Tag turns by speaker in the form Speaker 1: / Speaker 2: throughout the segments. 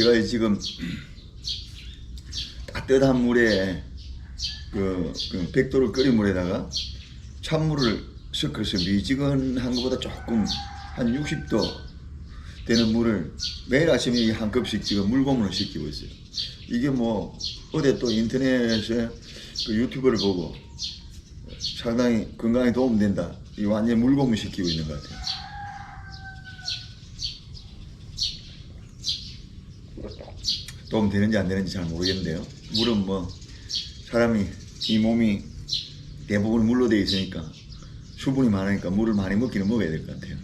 Speaker 1: 제가 지금 따뜻한 물에 그, 그 백도를 끓인 물에다가 찬물을 섞어서 미지근한 것보다 조금 한 60도 되는 물을 매일 아침에 한 컵씩 지금 물고문을 시키고 있어요. 이게 뭐 어제 또 인터넷에 그 유튜브를 보고 상당히 건강에 도움된다. 이 완전 물고문 시키고 있는 것 같아요. 도움 되는지 안 되는지 잘 모르겠는데요. 물은 뭐 사람이 이 몸이 대부분 물로 되어 있으니까 수분이 많으니까 물을 많이 먹기는 먹어야 될 것 같아요.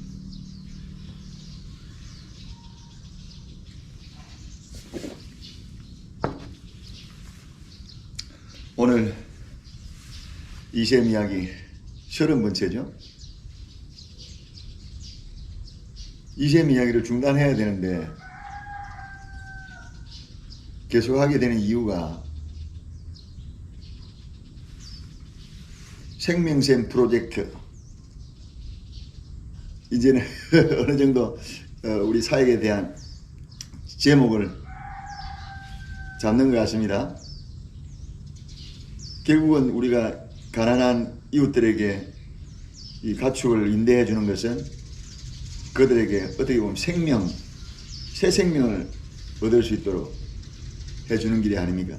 Speaker 1: 오늘 이셈 이야기 서른 번째죠. 이셈 이야기를 중단해야 되는데 계속 하게 되는 이유가 생명샘 프로젝트 이제는 어느 정도 어, 우리 사역에 대한 제목을 잡는 것 같습니다. 결국은 우리가 가난한 이웃들에게 이 가축을 인대해 주는 것은 그들에게 어떻게 보면 생명, 새 생명을 얻을 수 있도록 해주는 길이 아닙니까?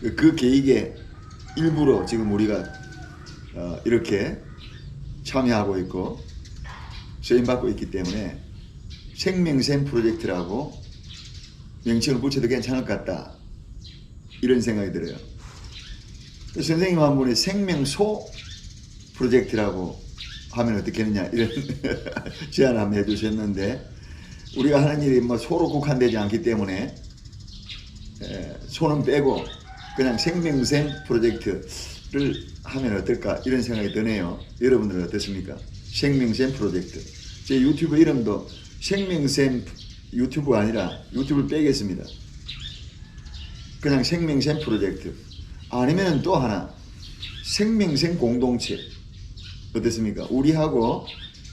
Speaker 1: 그- 그 계획에 일부러 지금 우리가 어, 이렇게 참여하고 있고 쓰임받고 있기 때문에 생명샘 프로젝트라고 명칭을 붙여도 괜찮을 것 같다. 이런 생각이 들어요. 그 선생님 한 분이 생명소 프로젝트라고 하면 어떻겠느냐 이런 제안을 한번 해주셨는데 우리가 하는 일이 뭐 소로 국한되지 않기 때문에 에, 소는 빼고 그냥 생명샘 프로젝트를 하면 어떨까 이런 생각이 드네요. 여러분들은 어떻습니까? 생명샘 프로젝트. 제 유튜브 이름도 생명샘 유튜브가 아니라 유튜브를 빼겠습니다. 그냥 생명샘 프로젝트. 아니면 또 하나 생명샘 공동체. 어떻습니까? 우리하고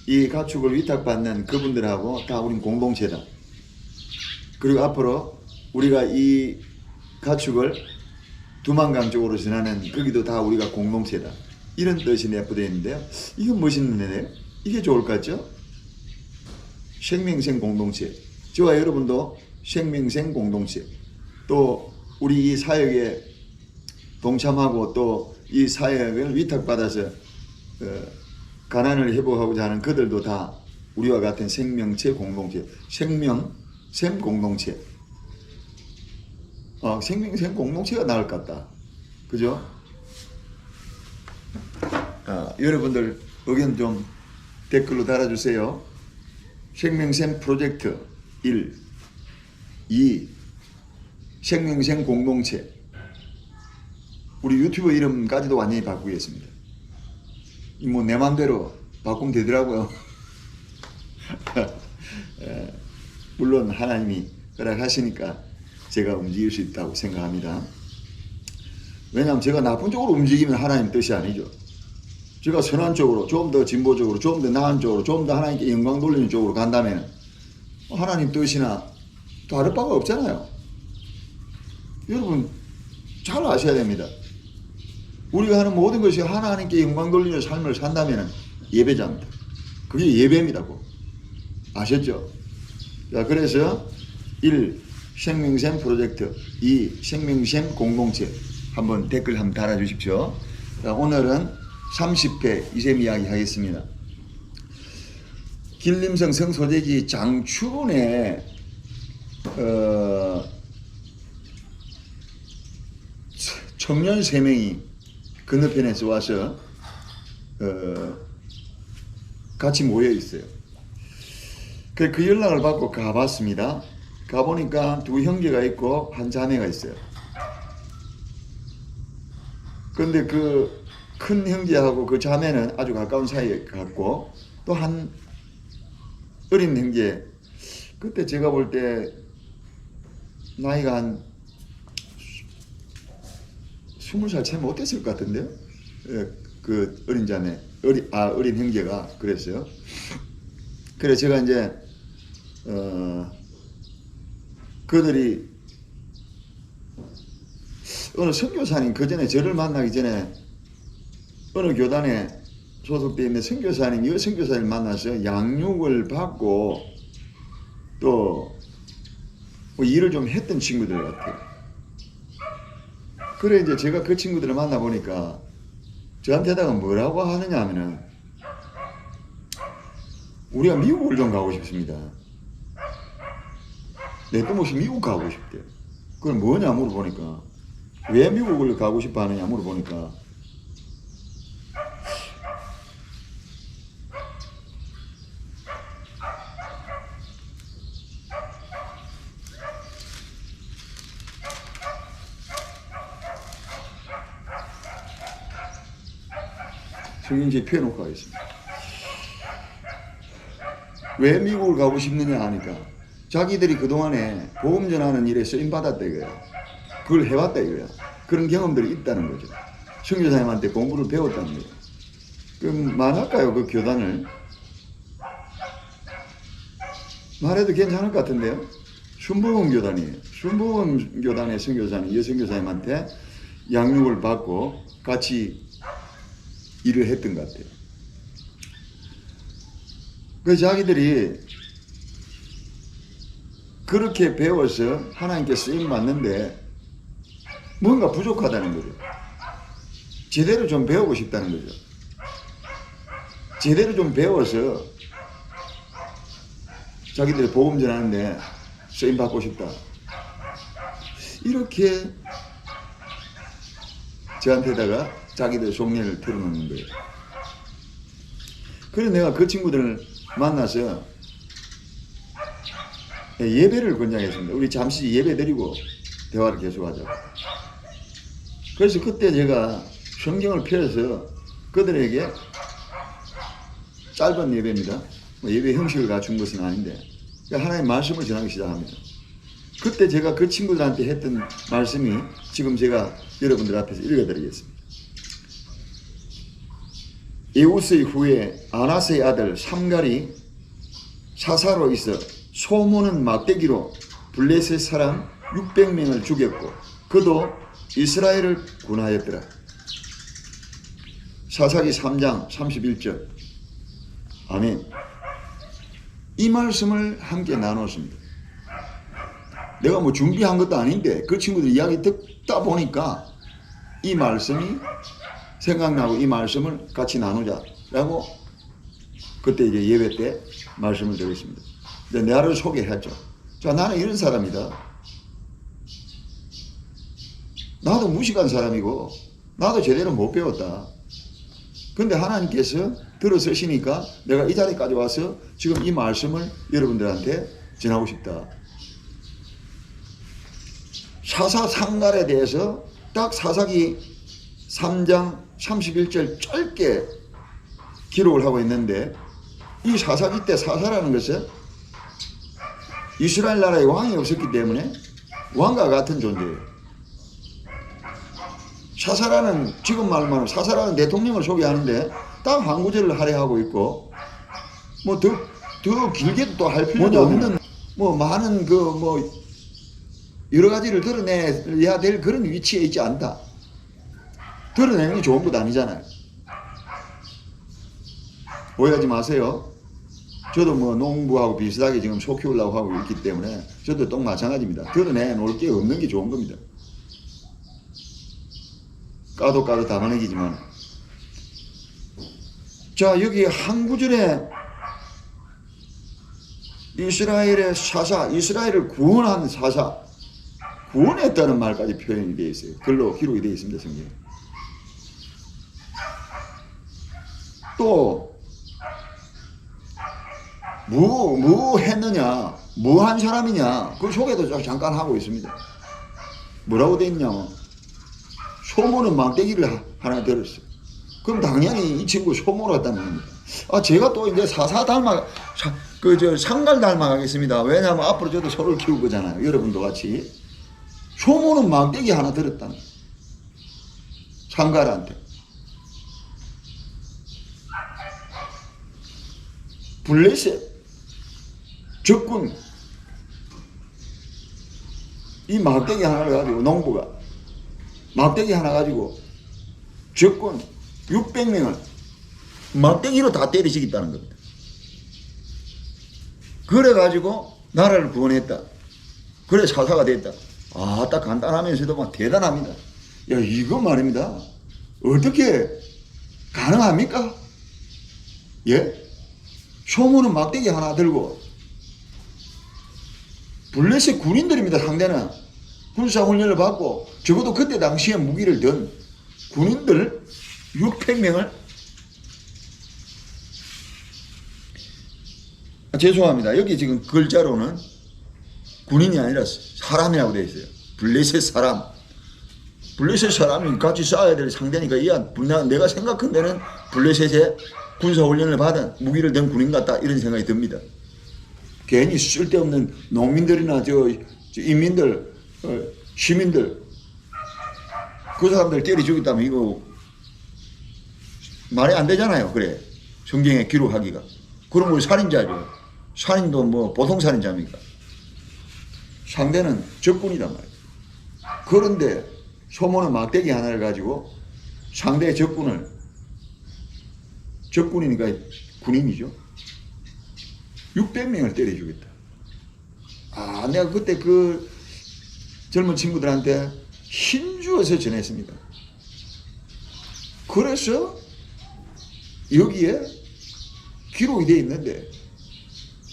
Speaker 1: 이 가축을 위탁받는 그분들하고 다 우린 공동체다. 그리고 앞으로 우리가 이 가축을 두만강 쪽으로 전하는 거기도 다 우리가 공동체다. 이런 뜻이 내포되어 있는데요. 이건 멋있는데요. 이게 좋을 것 같죠? 생명생 공동체. 저와 여러분도 생명생 공동체. 또 우리 이 사역에 동참하고 또 이 사역을 위탁받아서 어, 가난을 회복하고자 하는 그들도 다 우리와 같은 생명체 공동체, 생명 샘 공동체. 어, 생명샘 공동체가 나을 것 같다. 그죠? 아, 여러분들 의견 좀 댓글로 달아주세요. 생명샘 프로젝트 1, 2, 생명샘 공동체. 우리 유튜브 이름까지도 완전히 바꾸겠습니다. 이뭐내 맘대로 바꾸면 되더라고요. 에, 물론 하나님이 허락하시니까 제가 움직일 수 있다고 생각합니다. 왜냐하면 제가 나쁜 쪽으로 움직이면 하나님 뜻이 아니죠. 제가 선한 쪽으로, 좀 더 진보적으로, 좀 더 나은 쪽으로, 좀 더 하나님께 영광 돌리는 쪽으로 간다면 하나님 뜻이나 다를 바가 없잖아요. 여러분 잘 아셔야 됩니다. 우리가 하는 모든 것이 하나님께 영광 돌리는 삶을 산다면 예배자입니다. 그게 예배입니다. 꼭. 아셨죠? 자, 그래서 1. 생명샘 프로젝트 2. 생명샘 공동체 한번 댓글 한번 달아주십시오. 자, 오늘은 30회 이셈 이야기 하겠습니다. 길림성 성소재지 장춘에 어, 청년 세 명이 건너편에서 와서 어, 같이 모여 있어요. 그, 그 연락을 받고 가봤습니다. 가보니까 두 형제가 있고 한 자매가 있어요. 근데 그 큰 형제하고 그 자매는 아주 가까운 사이에 갔고 또 한 어린 형제 그때 제가 볼 때 나이가 한 스물 살 채 못됐을 것 같은데요. 예, 그 어린 자매, 어린 아 어린 형제가 그랬어요. 그래 제가 이제 어 그들이 어느 선교사님 그 전에 저를 만나기 전에 어느 교단에 소속되어 있는 선교사님 이 선교사를 만나서 양육을 받고 또 뭐 일을 좀 했던 친구들 같아요. 그래 이제 제가 그 친구들을 만나 보니까 저한테다가 뭐라고 하느냐 하면은 우리가 미국을 좀 가고 싶습니다. 내 또못이 미국 가고 싶대요. 그걸 뭐냐 물어보니까 왜 미국을 가고 싶어 하느냐 물어보니까 성경지에 펴놓고 가겠습니다. 왜 미국을 가고 싶느냐 하니까 자기들이 그동안에 보험 전하는 일에 쓰임 받았다 이거야. 그걸 해왔다 이거야. 그런 경험들이 있다는 거죠. 선교사님한테 공부를 배웠다는 거예요. 그럼 말할까요 그 교단을? 말해도 괜찮을 것 같은데요. 순복음 교단이에요. 순복음 교단의 선교사님, 여선교사님한테 양육을 받고 같이 일을 했던 것 같아요. 그 자기들이 그렇게 배워서 하나님께 쓰임 받는데 뭔가 부족하다는 거죠. 제대로 좀 배우고 싶다는 거죠. 제대로 좀 배워서 자기들이 복음 전하는데 쓰임 받고 싶다. 이렇게 저한테다가 자기들 속내를 털어놓는 거예요. 그래서 내가 그 친구들을 만나서 예배를 권장했습니다. 우리 잠시 예배 드리고 대화를 계속하자고. 그래서 그때 제가 성경을 펴서 그들에게 짧은 예배입니다. 뭐 예배 형식을 갖춘 것은 아닌데 그러니까 하나님 말씀을 전하기 시작합니다. 그때 제가 그 친구들한테 했던 말씀이 지금 제가 여러분들 앞에서 읽어드리겠습니다. 에우스의 후에 아나스의 아들 삼갈이 사사로 있어 소모는 막대기로 블레셋 사람 600명을 죽였고 그도 이스라엘을 군하였더라. 사사기 3장 31절 아멘 이 말씀을 함께 나눴습니다. 내가 뭐 준비한 것도 아닌데 그 친구들 이야기 듣다 보니까 이 말씀이 생각나고 이 말씀을 같이 나누자라고 그때 이제 예배 때 말씀을 드렸습니다. 근데 나를 소개했죠. 자, 나는 이런 사람이다. 나도 무식한 사람이고, 나도 제대로 못 배웠다. 근데 하나님께서 들어서시니까 내가 이 자리까지 와서 지금 이 말씀을 여러분들한테 전하고 싶다. 사사 상갈에 대해서 딱 사사기 3장 31절 짧게 기록을 하고 있는데 이 사사기 때 사사라는 것은 이스라엘 나라에 왕이 없었기 때문에 왕과 같은 존재예요. 사사라는 지금 말로만 사사라는 대통령을 소개하는데 딱한 구절을 할애하고 있고 뭐 더 더 길게도 또 할 필요도 없는 뭐 많은 그 뭐 여러 가지를 드러내야 될 그런 위치에 있지 않다. 드러내는 게 좋은 것 아니잖아요. 오해하지 마세요. 저도 뭐 농부하고 비슷하게 지금 소 키우려고 하고 있기 때문에 저도 똑 마찬가지입니다. 드러내 놓을 게 없는 게 좋은 겁니다. 까도 까도 담아내기지만. 자, 여기 한 구절에 이스라엘의 사사, 이스라엘을 구원한 사사, 구원했다는 말까지 표현이 되어 있어요. 글로 기록이 되어 있습니다, 성경에. 또, 뭐, 뭐 했느냐, 뭐한 사람이냐, 그 소개도 좀 잠깐 하고 있습니다. 뭐라고 돼 있냐면, 소모는 망대기를 하- 하나 들었어요. 그럼 당연히 이 친구 했다는 겁니다. 아, 제가 또 이제 사사 닮아, 그, 저, 상갈 닮아가겠습니다. 왜냐하면 앞으로 저도 소를 키울 거잖아요. 여러분도 같이. 소모는 망대기 하나 거예요. 상갈한테. 블레셋 적군 이 막대기 하나를 가지고 농부가 막대기 하나 가지고 적군 600명을 막대기로 다 때리시겠다는 겁니다. 그래가지고 나라를 구원했다. 그래 사사가 됐다. 아, 딱 간단하면서도 막 대단합니다. 야, 이거 말입니다. 어떻게 가능합니까? 예? 소문은 막대기 하나 들고 블레셋 군인들입니다 상대는. 군사 훈련을 받고 적어도 그때 당시에 무기를 든 군인들 600명을 아, 죄송합니다. 여기 지금 글자로는 군인이 아니라 사람이라고 되어 있어요. 블레셋 사람. 블레셋 사람이 같이 싸워야 될 상대니까 이한 내가 생각한 데는 블레셋에 군사훈련을 받은 무기를 든 군인 같다 이런 생각이 듭니다 괜히 쓸데없는 농민들이나 저, 저 인민들, 어, 시민들 그 사람들 때려 죽였다면 이거 말이 안 되잖아요. 그래 성경에 기록하기가 그런 걸 살인자죠. 살인도 뭐 보통 살인자입니까? 상대는 적군이란 말이에요. 그런데 소모는 막대기 하나를 가지고 상대의 적군을 적군이니까 군인이죠. 600명을 때려 주겠다. 아, 내가 그때 그 젊은 친구들한테 힘주어서 전했습니다. 그래서 여기에 기록이 되어 있는데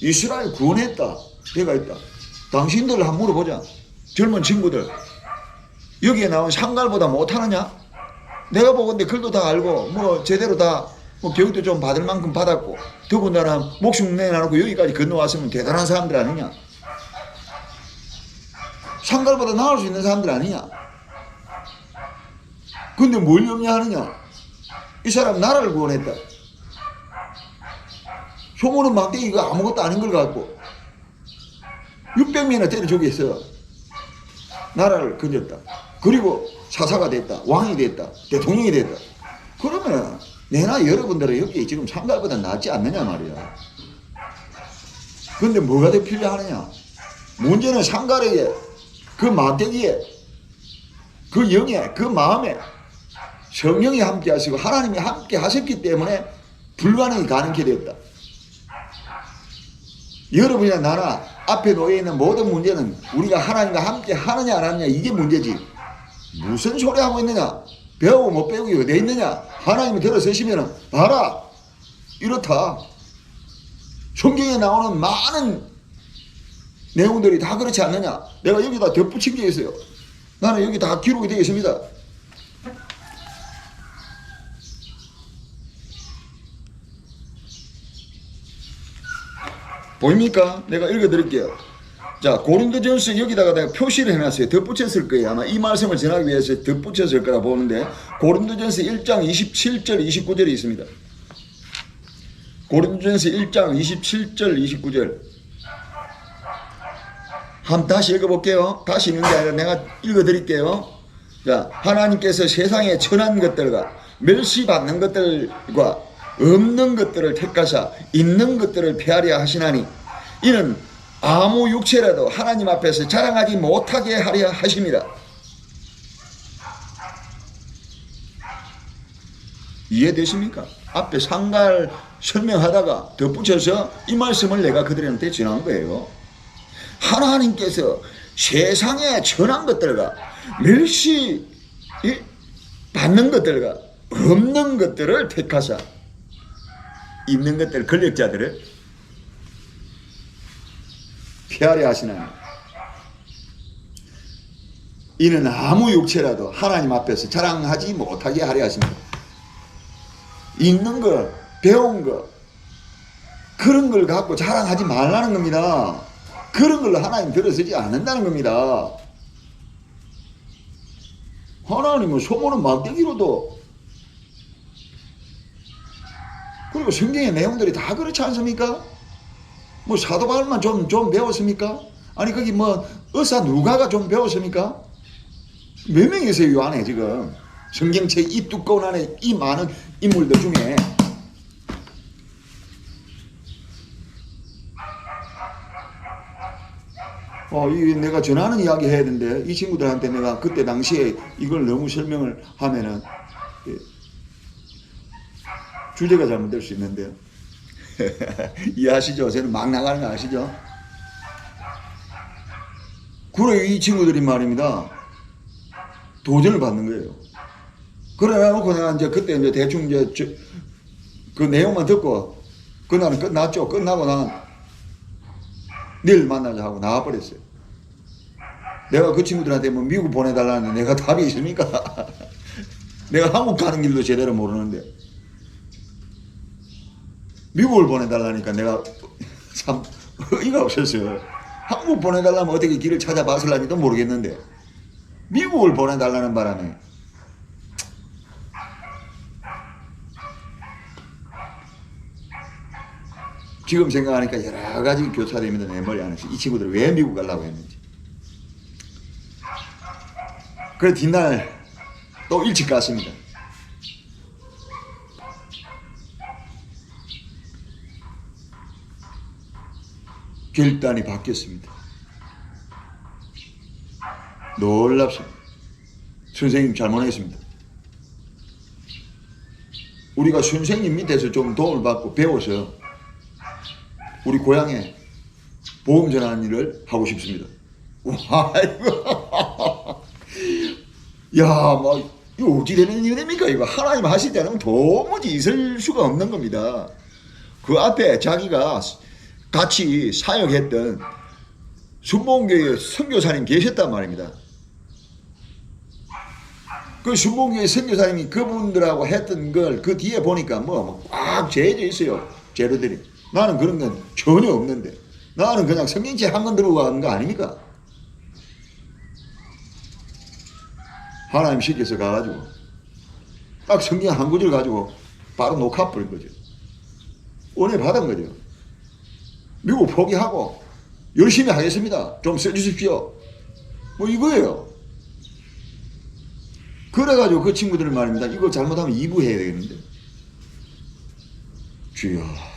Speaker 1: 이스라엘 구원했다. 내가 있다. 당신들 한번 물어보자. 젊은 친구들. 여기에 나온 상갈보다 못하느냐? 내가 보건데 글도 다 알고 뭐 제대로 다 뭐 교육도 좀 받을 만큼 받았고 더군다나 목숨 내놔놓고 여기까지 건너왔으면 대단한 사람들 아니냐? 상갈보다 나을 수 있는 사람들 아니냐? 근데 뭘 염려하느냐? 이 사람 나라를 구원했다. 소문은 막대기가 아무것도 아닌 걸 갖고 600명이나 때려 죽였어. 나라를 건졌다. 그리고 사사가 됐다. 왕이 됐다. 대통령이 됐다. 그러면 내나 여러분들은 여기 지금 상갈보다 낫지 않느냐 말이야. 근데 뭐가 더 필요하느냐? 문제는 상갈에게 그 막대기에 그 영에 그 마음에 성령이 함께 하시고 하나님이 함께 하셨기 때문에 불가능이 가능케 됐다. 여러분이나 나나 앞에 놓여 있는 모든 문제는 우리가 하나님과 함께 하느냐 안 하느냐 이게 문제지. 무슨 소리 하고 있느냐? 배우고 못 배우고 어디 있느냐? 하나님이 들어서시면은 봐라 이렇다. 성경에 나오는 많은 내용들이 다 그렇지 않느냐? 내가 여기다 덧붙인 게 있어요. 나는 여기 다 기록이 되어 있습니다. 보입니까? 내가 읽어드릴게요. 자, 고린도전서 여기다가 내가 표시를 해놨어요. 덧붙였을 거예요. 아마 이 말씀을 전하기 위해서 덧붙였을 거라 보는데 고린도전서 1장 27절 29절이 있습니다. 고린도전서 1장 27절 29절 한번 다시 읽어볼게요. 다시 읽는 게 아니라 내가 읽어드릴게요. 자, 하나님께서 세상에 천한 것들과 멸시받는 것들과 없는 것들을 택하사 있는 것들을 폐하려 하시나니 이는 아무 육체라도 하나님 앞에서 자랑하지 못하게 하려 하심이라. 이해되십니까? 앞에 상갈 설명하다가 덧붙여서 이 말씀을 내가 그들한테 전한 거예요. 하나님께서 세상에 천한 것들과 멸시 받는 것들과 없는 것들을 택하사 있는 것들 권력자들을 피하려 하시나니 이는 아무 육체라도 하나님 앞에서 자랑하지 못하게 하려 하십니다. 있는 거, 배운 거 그런 걸 갖고 자랑하지 말라는 겁니다. 그런 걸로 하나님 들어서지 않는다는 겁니다. 하나님은 소문은 막대기로도 그리고 성경의 내용들이 다 그렇지 않습니까? 뭐 사도 바울만 좀, 좀 배웠습니까? 아니 거기 뭐 의사 누가가 좀 배웠습니까? 몇 명이 있어요 이 안에 지금 성경책 이 두꺼운 안에 이 많은 인물들 중에 어, 이 내가 전하는 이야기 해야 되는데 이 친구들한테 내가 그때 당시에 이걸 너무 설명을 하면은 예, 주제가 잘못될 수 있는데요. 이해하시죠? 저는 막 나가는 거 아시죠? 그래 이 친구들이 말입니다. 도전을 받는 거예요. 그래 놓고 내가 이제 그때 이제 대충 이제 저- 그 내용만 듣고 그날은 끝났죠. 끝나고 난 내일 만나자 하고 나와버렸어요. 내가 그 친구들한테 뭐 미국 보내달라는데 내가 답이 있습니까? 내가 한국 가는 길도 제대로 모르는데 미국을 보내달라니까 내가 참 어이가 없었어요. 한국 보내달라면 어떻게 길을 찾아봤을런지도 모르겠는데 미국을 보내달라는 바람에 지금 생각하니까 여러 가지 교차됩니다 내 머리 안에서 이 친구들 왜 미국 가려고 했는지 그래 뒷날 또 일찍 갔습니다 결단이 바뀌었습니다 놀랍습니다 선생님 잘못했습니다 우리가 선생님 밑에서 좀 도움을 받고 배워서 우리 고향에 보험 전하는 일을 하고 싶습니다. 와, 이거. 야, 뭐, 이거 어찌 되는 일이 됩니까? 이거 하나님 하실 때는 도무지 있을 수가 없는 겁니다. 그 앞에 자기가 같이 사역했던 순복음교회 선교사님 계셨단 말입니다. 그 순복음교회 선교사님이 그분들하고 했던 걸 그 뒤에 보니까 뭐꽉 재져 있어요. 재료들이. 나는 그런 건 전혀 없는데. 나는 그냥 성경책 한 권 들고 가는 거 아닙니까? 하나님 시켜서 가가지고 딱 성경 한 구절 가지고 바로 녹화 뿌린 거죠. 은혜 받은 거죠. 미국 포기하고 열심히 하겠습니다. 좀 써주십시오. 뭐 이거예요. 그래가지고 그 친구들 말입니다. 이거 잘못하면 2부 해야 되겠는데. 주여.